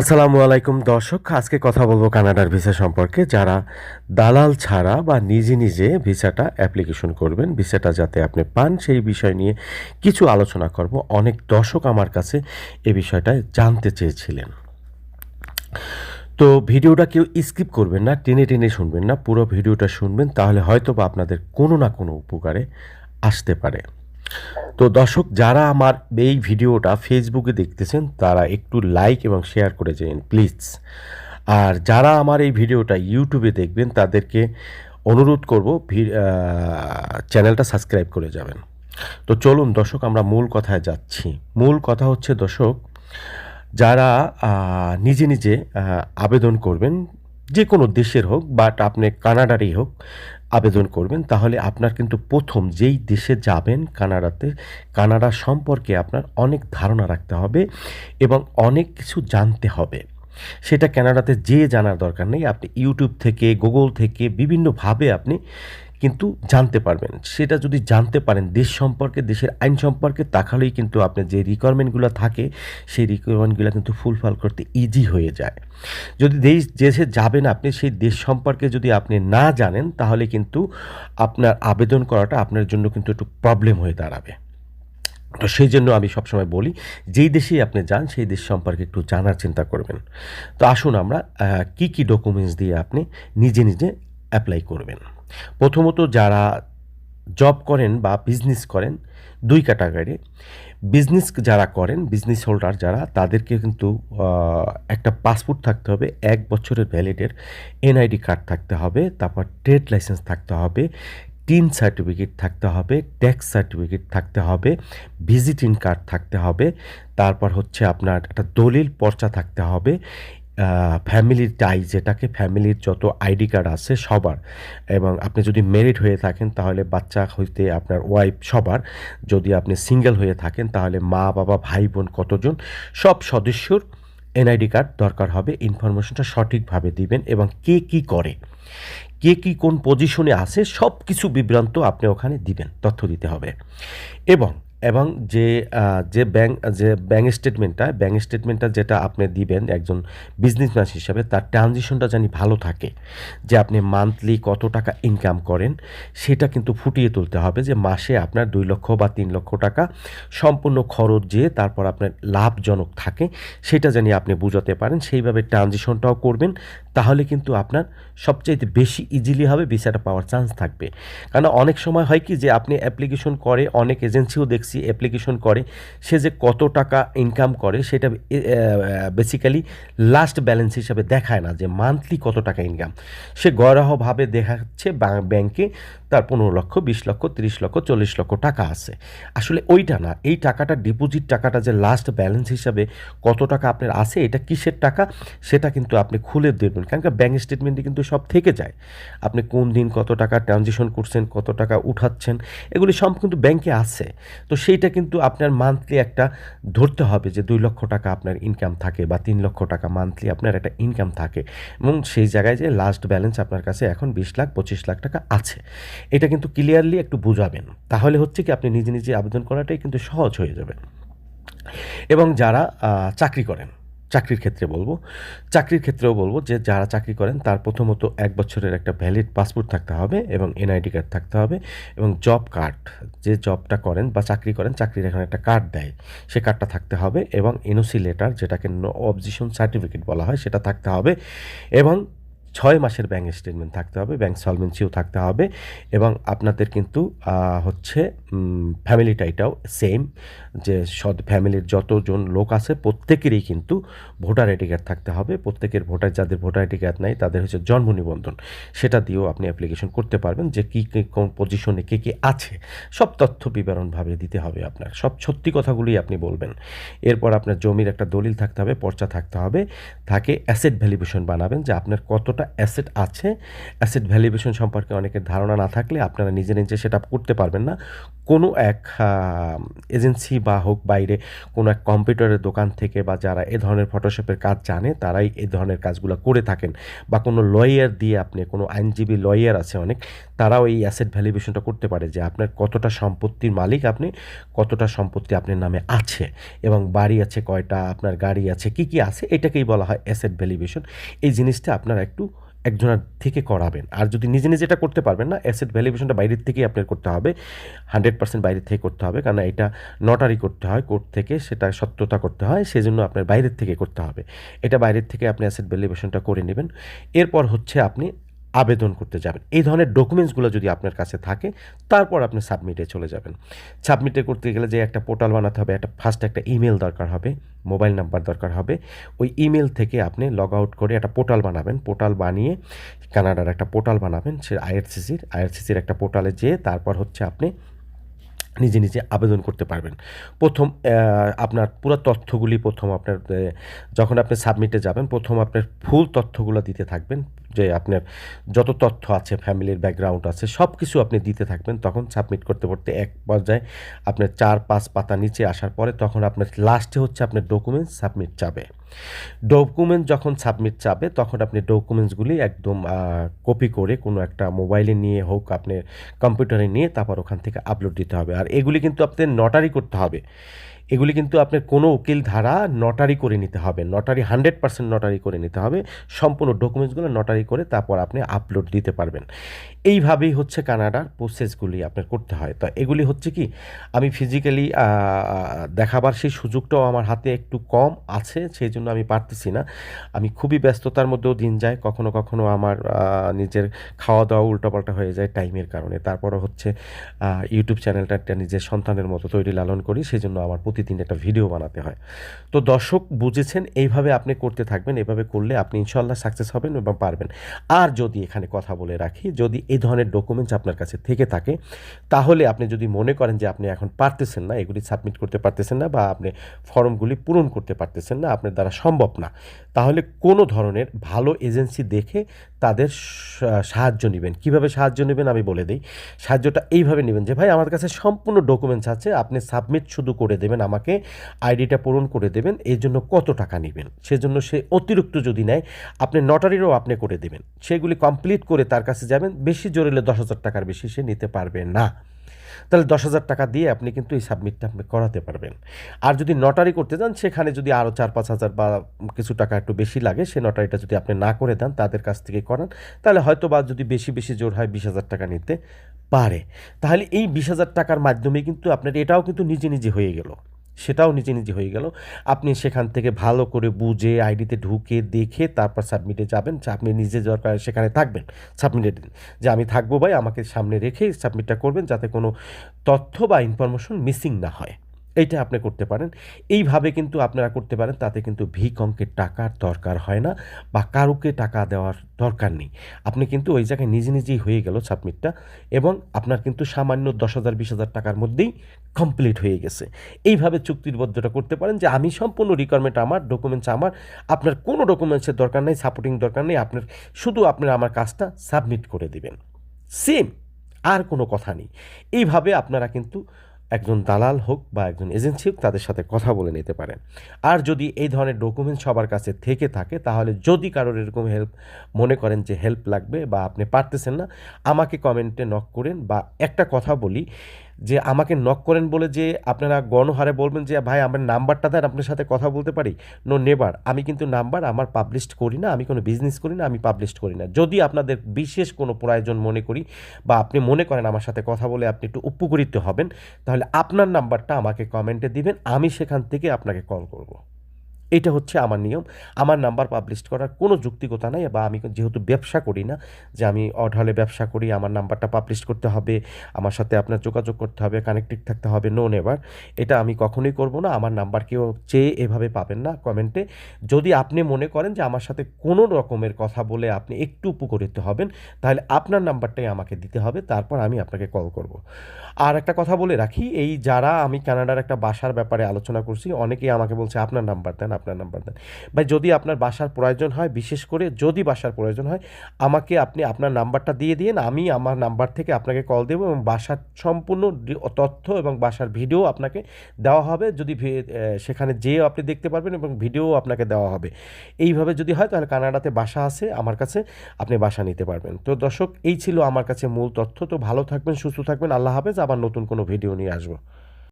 আসসালামু আলাইকুম, দর্শক। আজকে কথা বলব কানাডার ভিসা সম্পর্কে। যারা দালাল ছাড়া বা নিজে নিজে ভিসাটা অ্যাপ্লিকেশন করবেন, ভিসাটা যাতে আপনি পান, সেই বিষয় নিয়ে কিছু আলোচনা করব। অনেক দর্শক আমার কাছে এ বিষয়টা জানতে চেয়েছিলেন। তো ভিডিওটা কেউ স্কিপ করবেন না, টেনে টেনে শুনবেন না, পুরো ভিডিওটা শুনবেন, তাহলে হয়তো বা আপনাদের কোনো না কোনো উপকারে আসতে পারে। তো দর্শক, যারা আমার এই ভিডিওটা ফেসবুকে দেখতেছেন, তারা একটু লাইক এবং শেয়ার করে যান প্লিজ আর যারা আমার এই ভিডিওটা ইউটিউবে দেখবেন, তাদেরকে অনুরোধ করব চ্যানেলটা সাবস্ক্রাইব করে যাবেন। তো চলুন দর্শক, আমরা মূল কথায় যাচ্ছি। মূল কথা হচ্ছে দর্শক, যারা নিজে নিজে আবেদন করবেন, যে কোনো দেশের হোক বাট আপনি কানাডারই হোক আবেদন করবেন, তাহলে আপনার কিন্তু প্রথম যেই দেশে যাবেন কানাডাতে, কানাডা সম্পর্কে আপনার অনেক ধারণা রাখতে হবে এবং অনেক কিছু জানতে হবে। সেটা কানাডাতে যে জানার দরকার নেই। আপনি ইউটিউব থেকে, গুগল থেকে বিভিন্নভাবে আপনি কিন্তু জানতে পারবেন। সেটা যদি জানতে পারেন, দেশ সম্পর্কে, দেশের আইন সম্পর্কে, তাহলেই কিন্তু আপনার যে রিকোয়ারমেন্টগুলো থাকে, সেই রিকোয়ারমেন্টগুলো কিন্তু ফুলফিল করতে ইজি হয়ে যায়। যদি দেশ, দেশে যাবেন আপনি, সেই দেশ সম্পর্কে যদি আপনি না জানেন, তাহলে কিন্তু আপনার আবেদন করাটা আপনার জন্য কিন্তু একটু প্রবলেম হয়ে দাঁড়াবে। তো সেই জন্য আমি সবসময় বলি, যেই দেশেই আপনি যান, সেই দেশ সম্পর্কে একটু জানার চিন্তা করবেন। তো আসুন আমরা কি কি ডকুমেন্টস দিয়ে আপনি নিজে নিজে অ্যাপ্লাই করবেন। প্রথমত যারা জব করেন বা বিজনেস করেন, দুই ক্যাটাগরি বিজনেস যারা করেন বিজনেস হোল্ডার যারা, তাদেরকে কিন্তু একটা পাসপোর্ট থাকতে হবে, এক বছরের ভ্যালিডের এনআইডি কার্ড থাকতে হবে, তারপর ট্রেড লাইসেন্স থাকতে হবে টিন সার্টিফিকেট থাকতে হবে ট্যাক্স সার্টিফিকেট থাকতে হবে ভিজিটিং কার্ড থাকতে হবে, তারপর হচ্ছে আপনার একটা দলিল পর্চা থাকতে হবে ফ্যামিলির টাই যেটাকে ফ্যামিলির যত আইডি কার্ড আছে সবার, এবং আপনি যদি মেরিড হয়ে থাকেন তাহলে বাচ্চা হইতে আপনার ওয়াইফ সবার, যদি আপনি সিঙ্গেল হয়ে থাকেন তাহলে মা, বাবা, ভাই, বোন কতজন, সব সদস্যর এনআইডি কার্ড দরকার হবে ইনফরমেশনটা সঠিকভাবে দিবেন এবং কে কি করে, কে কি কোন পজিশনে আছে সব কিছু বিভ্রান্ত আপনি ওখানে দিবেন, তথ্য দিতে হবে। এবং এবং যে যে ব্যাংক যে ব্যাংক স্টেটমেন্টটা ব্যাংক স্টেটমেন্টটা যেটা আপনি দিবেন একজন বিজনেসম্যান হিসাবে, তার ট্রানজিশনটা জানি ভালো থাকে। যে আপনি মান্থলি কত টাকা ইনকাম করেন, সেটা কিন্তু ফুটিয়ে তুলতে হবে যে মাসে আপনার দুই লক্ষ বা তিন লক্ষ টাকা সম্পূর্ণ খরচ যে তারপর আপনার লাভজনক থাকে, সেটা জানি আপনি বুঝাতে পারেন। সেইভাবে ট্রানজিশনটাও করবেন, তাহলে কিন্তু আপনার সবচেয়ে বেশি ইজিলি হবে ভিসাটা পাওয়ার চান্স থাকবে। কারণ অনেক সময় হয় কি যে আপনি অ্যাপ্লিকেশন করে, অনেক এজেন্সিও দেখছি অ্যাপ্লিকেশন করে, সে যে কত টাকা ইনকাম করে সেটা বেসিক্যালি লাস্ট ব্যালেন্স হিসাবে দেখায় না যে মান্থলি কত টাকা ইনকাম সে গরাহভাবে দেখাচ্ছে ব্যাংকে তার পনেরো লক্ষ, বিশ লক্ষ, তিরিশ লক্ষ, চল্লিশ লক্ষ টাকা আছে। আসলে ওইটা না, এই টাকাটা ডিপোজিট টাকাটা যে লাস্ট ব্যালেন্স হিসাবে কত টাকা আপনার আছে, এটা কিসের টাকা? সেটা কিন্তু আপনি খুলে দেবেন কারণ ব্যাঙ্ক স্টেটমেন্টে কিন্তু সব থেকে যায়। আপনি কোন দিন কত টাকা ট্রানজিশন করছেন, কত টাকা উঠাচ্ছেন, এগুলি সব কিন্তু ব্যাংকে আছে। তো সেইটা কিন্তু আপনার মান্থলি একটা ধরতে হবে যে দুই লক্ষ টাকা আপনার ইনকাম থাকে বা তিন লক্ষ টাকা মান্থলি আপনার একটা ইনকাম থাকে। এবং সেই জায়গায় যে লাস্ট ব্যালেন্স আপনার কাছে এখন বিশ লাখ, পঁচিশ লাখ টাকা আছে। এটা কিন্তু ক্লিয়ারলি একটু বোঝাবেন। তাহলে হচ্ছে কি আপনি নিজে নিজে আবেদন করাটাই কিন্তু সহজ হয়ে যাবে। এবং যারা চাকরি করেন চাকরির ক্ষেত্রে বলব। চাকরির ক্ষেত্রেও বলব যে, যারা চাকরি করেন, তার প্রথমত এক বছরের একটা ভ্যালিড পাসপোর্ট থাকতে হবে এবং এনআইডি কার্ড থাকতে হবে এবং জব কার্ড যে জবটা করেন বা চাকরি করেন, চাকরির এখন একটা কার্ড দেয়। সে কার্ডটা থাকতে হবে এবং এনওসি লেটার যেটাকে নো অবজিশন সার্টিফিকেট বলা হয়, সেটা থাকতে হবে এবং ছয় মাসের ব্যাঙ্ক স্টেটমেন্ট থাকতে হবে ব্যাঙ্ক সলভেন্সিও থাকতে হবে এবং আপনাদের কিন্তু হচ্ছে ফ্যামিলিটা এটাও সেম যে সদ ফ্যামিলির যতজন লোক আছে প্রত্যেকেরই কিন্তু ভোটার আইডি কার্ড থাকতে হবে। প্রত্যেকের ভোটার, যাদের ভোটার আইডি কার্ড নাই, তাদের হচ্ছে জন্ম নিবন্ধন। সেটা দিয়েও আপনি অ্যাপ্লিকেশন করতে পারবেন যে কী কী, কোন পজিশনে কে কে আছে। সব তথ্য বিবরণভাবে দিতে হবে আপনার। সব সত্যি কথাগুলোই আপনি বলবেন। এরপর আপনার জমির একটা দলিল থাকতে হবে, পর্চা থাকতে হবে। থাকে অ্যাসেট ভ্যালুয়েশন বানাবেন যে আপনার কতটা অ্যাসেট আছে। অ্যাসেট ভ্যালুয়েশন সম্পর্কে অনেকের ধারণা না থাকলে আপনারা নিজে নিজে সেটা করতে পারবেন না। কোনো এক এজেন্সি বা হোক বাইরে কোনো এক কম্পিউটারের দোকান থেকে বা যারা এ ধরনের ফটোশপের কাজ জানে, তারাই এই ধরনের কাজগুলো করে থাকেন। বা কোনো লয়ার দিয়ে আপনি, কোনো আইনজীবী লয়ার আছে অনেক, তারাও এই অ্যাসেট ভ্যালুয়েশনটা করতে পারে যে আপনার কতটা সম্পত্তির মালিক আপনি, কতটা সম্পত্তি আপনার নামে আছে এবং বাড়ি আছে কয়টা, আপনার গাড়ি আছে, কি কি আছে, এটাকেই বলা হয় অ্যাসেট ভ্যালুয়েশন এই জিনিসটা আপনারা একটু একজনের থেকে করাবেন। আর যদি নিজে নিজে এটা করতে পারবেন না অ্যাসেট ভ্যালুয়েশনটা বাইরের থেকেই আপনার করতে হবে। হান্ড্রেড পার্সেন্ট বাইরের থেকে করতে হবে কারণ এটা নটারি করতে হয় কোর্ট থেকে সেটা সত্যতা করতে হয়, সেজন্য আপনার বাইরের থেকে করতে হবে। এটা বাইরের থেকে আপনি অ্যাসেট ভ্যালুয়েশনটা করে নেবেন। এরপর হচ্ছে আপনি আবেদন করতে যাবেন। এই ধরনের ডকুমেন্টসগুলো যদি আপনার কাছে থাকে, তারপর আপনি সাবমিটে চলে যাবেন। সাবমিটে করতে গেলে যে একটা পোর্টাল বানাতে হবে, একটা ফার্স্ট একটা ইমেল দরকার হবে মোবাইল নাম্বার দরকার হবে। ওই ইমেল থেকে আপনি লগ আউট করে একটা পোর্টাল বানাবেন। পোর্টাল বানিয়ে কানাডার একটা পোর্টাল বানাবেন, সে আইআরসিসির আইআরসিসির একটা পোর্টালে যেয়ে তারপর হচ্ছে আপনি নিজে নিজে আবেদন করতে পারবেন। প্রথম আপনার পুরো তথ্যগুলি প্রথম আপনার যখন আপনি সাবমিটে যাবেন, প্রথম আপনার ফুল তথ্যগুলো দিতে থাকবেন। যে আপনার যত তথ্য আছে, ফ্যামিলির ব্যাকগ্রাউন্ড আছে সব কিছু আপনি দিতে থাকবেন। তখন সাবমিট করতে করতে এক পর্যায়ে আপনার চার, পাঁচ পাতা নিচে আসার পরে তখন আপনার লাস্টে হচ্ছে আপনার ডকুমেন্টস সাবমিট চাবে ডকুমেন্ট যখন সাবমিট চাবে তখন আপনি ডকুমেন্টসগুলি একদম কপি করে কোনো একটা মোবাইলে নিয়ে হোক আপনি কম্পিউটারে নিয়ে তারপর ওখান থেকে আপলোড দিতে হবে। আর এগুলি কিন্তু আপনার নটারি করতে হবে। এগুলি কিন্তু আপনার কোনো উকিল ধারা নটারি করে নিতে হবে। নটারি হান্ড্রেড পার্সেন্ট নটারি করে নিতে হবে। সম্পূর্ণ ডকুমেন্টসগুলো নটারি করে তারপর আপনি আপলোড দিতে পারবেন। এইভাবেই হচ্ছে কানাডার প্রসেসগুলি আপনার করতে হয়। তো এগুলি হচ্ছে কি, আমি ফিজিক্যালি দেখাবার সেই সুযোগটাও আমার হাতে একটু কম আছে, সেই জন্য আমি পারতেছি না। আমি খুবই ব্যস্ততার মধ্যেও দিন যায়। কখনো কখনো আমার নিজের খাওয়া দাওয়া উল্টোপাল্টা হয়ে যায় টাইমের কারণে। তারপরও হচ্ছে ইউটিউব চ্যানেলটা একটা নিজের সন্তানের মতো তৈরি লালন করি, সেই জন্য আমার প্রতিদিন একটা ভিডিও বানাতে হয়। তো দর্শক বুঝেছেন, এইভাবে আপনি করতে থাকবেন, এভাবে করলে আপনি ইনশাল্লাহ সাকসেস হবেন এবং পারবেন। আর যদি এখানে কথা বলে রাখি, যদি এই ধরনের ডকুমেন্টস আপনার কাছে থেকে থাকে, তাহলে আপনি যদি মনে করেন যে আপনি এখন পারতেছেন না, এগুলি সাবমিট করতে পারতেছেন না বা আপনি ফর্মগুলি পূরণ করতে পারতেছেন না, আপনার দ্বারা সম্ভব না, তাহলে কোনো ধরনের ভালো এজেন্সি দেখে তাদের সাহায্য নেবেন। কীভাবে সাহায্য নেবেন আমি বলে দিই। সাহায্যটা এইভাবে নেবেন যে, ভাই, আমার কাছে সম্পূর্ণ ডকুমেন্টস আছে, আপনি সাবমিট শুধু করে দেবেন, আমাকে আইডিটা পূরণ করে দেবেন, এর জন্য কত টাকা নেবেন? সেজন্য সে অতিরিক্ত যদি নেয়, আপনি নটারিরও আপনি করে দেবেন। সেগুলি কমপ্লিট করে তার কাছে যাবেন, বেশি জোরেলে দশ হাজার টাকার বেশি সে নিতে পারবে না। তাহলে দশ হাজার টাকা দিয়ে আপনি কিন্তু এই সাবমিটটা আপনি করাতে পারবেন। আর যদি নটারি করতে যান, সেখানে যদি আরও চার পাঁচ হাজার বা কিছু টাকা একটু বেশি লাগে, সে নটারিটা যদি আপনি না করে দেন, তাদের কাছ থেকে করান, তাহলে হয়তো বা যদি বেশি বেশি জোর হয় বিশ হাজার টাকা নিতে পারে। তাহলে এই বিশ হাজার টাকার মাধ্যমে কিন্তু আপনার এটাও কিন্তু নিজে নিজে হয়ে গেল। সেটাও নিজে নিজে হয়ে গেল। আপনি সেখান থেকে ভালো করে বুঝে আইডিতে ঢুকে দেখে তারপর সাবমিটে যাবেন। আপনি নিজে দরকার সেখানে থাকবেন। সাবমিটে দিন। যে আমি থাকব ভাই, আমাকে সামনে রেখে সাবমিটটা করবেন যাতে কোনো তথ্য বা ইনফরমেশন মিসিং না হয়। এইটা আপনি করতে পারেন। এইভাবে কিন্তু আপনারা করতে পারেন, তাতে কিন্তু ভিক অঙ্কের টাকার দরকার হয় না বা কারুকে টাকা দেওয়ার দরকার নেই। আপনি কিন্তু ওই জায়গায় নিজে নিজেই হয়ে গেল সাবমিটটা এবং আপনার কিন্তু সামান্য দশ হাজার, বিশ হাজার টাকার মধ্যেই কমপ্লিট হয়ে গেছে। এইভাবে চুক্তিবদ্ধটা করতে পারেন যে আমি সম্পূর্ণ রিকোয়ারমেন্ট আমার ডকুমেন্টস আমার, আপনার কোনো ডকুমেন্টসের দরকার নেই সাপোর্টিং দরকার নেই, আপনার, শুধু আপনার আমার কাজটা সাবমিট করে দেবেন। সেম আর কোনো কথা নেই। এইভাবে আপনারা কিন্তু একজন দালাল হোক বা একজন এজেন্সি হোক, তাদের সাথে কথা বলে নিতে পারেন। আর যদি এই ধরনের ডকুমেন্ট সবার কাছে থেকে থাকে, তাহলে যদি কারোর এরকম হেল্প মনে করেন যে হেল্প লাগবে বা আপনি পারতেছেন না, আমাকে কমেন্টে নক করেন বা একটা কথা বলি যে আমাকে নক করেন বলে যে আপনারা গণহারে বলবেন যে, ভাই, আমার নাম্বারটা দেন, আপনার সাথে কথা বলতে পারি? নো নেবার আমি কিন্তু নাম্বার আমার পাবলিশ করি না, আমি কোনো বিজনেস করি না, আমি পাবলিশ করি না। যদি আপনাদের বিশেষ কোনো প্রয়োজন মনে করি বা আপনি মনে করেন আমার সাথে কথা বলে আপনি একটু উপকৃত হবেন, তাহলে আপনার নাম্বারটা আমাকে কমেন্টে দিবেন, আমি সেখান থেকে আপনাকে কল করব। এটা হচ্ছে আমার নিয়ম। আমার নাম্বার পাবলিশ করার কোনো যুক্তিকতা নাই বা আমি যেহেতু ব্যবসা করি না, যে আমি অঢালে ব্যবসা করি, আমার নাম্বারটা পাবলিশ করতে হবে, আমার সাথে আপনার যোগাযোগ করতে হবে কানেক্টেড থাকতে হবে নো নেভার এটা আমি কখনোই করব না। আমার নাম্বার কেউ চেয়ে এভাবে পাবেন না কমেন্টে যদি আপনি মনে করেন যে আমার সাথে কোনো রকমের কথা বলে আপনি একটু উপকৃত হবেন, তাহলে আপনার নাম্বারটাই আমাকে দিতে হবে, তারপর আমি আপনাকে কল করব। আর একটা কথা বলে রাখি, এই যারা আমি কানাডার একটা বাসার ব্যাপারে আলোচনা করছি, অনেকেই আমাকে বলছে, আপনার নাম্বার দেন আপনার নাম্বার দেন। ভাই, যদি আপনার বাসার প্রয়োজন হয়, বিশেষ করে যদি বাসার প্রয়োজন হয়, আমাকে আপনি আপনার নাম্বারটা দিয়ে দিন, আমি আমার নাম্বার থেকে আপনাকে কল দেবো এবং বাসার সম্পূর্ণ তথ্য এবং বাসার ভিডিও আপনাকে দেওয়া হবে। যদি সেখানে যেয়ে আপনি দেখতে পারবেন এবং ভিডিও আপনাকে দেওয়া হবে। এইভাবে যদি হয়, তাহলে কানাডাতে বাসা আছে, আমার কাছে আপনি বাসা নিতে পারবেন। তো দর্শক, এই ছিল আমার কাছে মূল তথ্য। তো ভালো থাকবেন, সুস্থ থাকবেন। আল্লাহ হাফেজ। আবার নতুন কোনো ভিডিও নিয়ে আসব।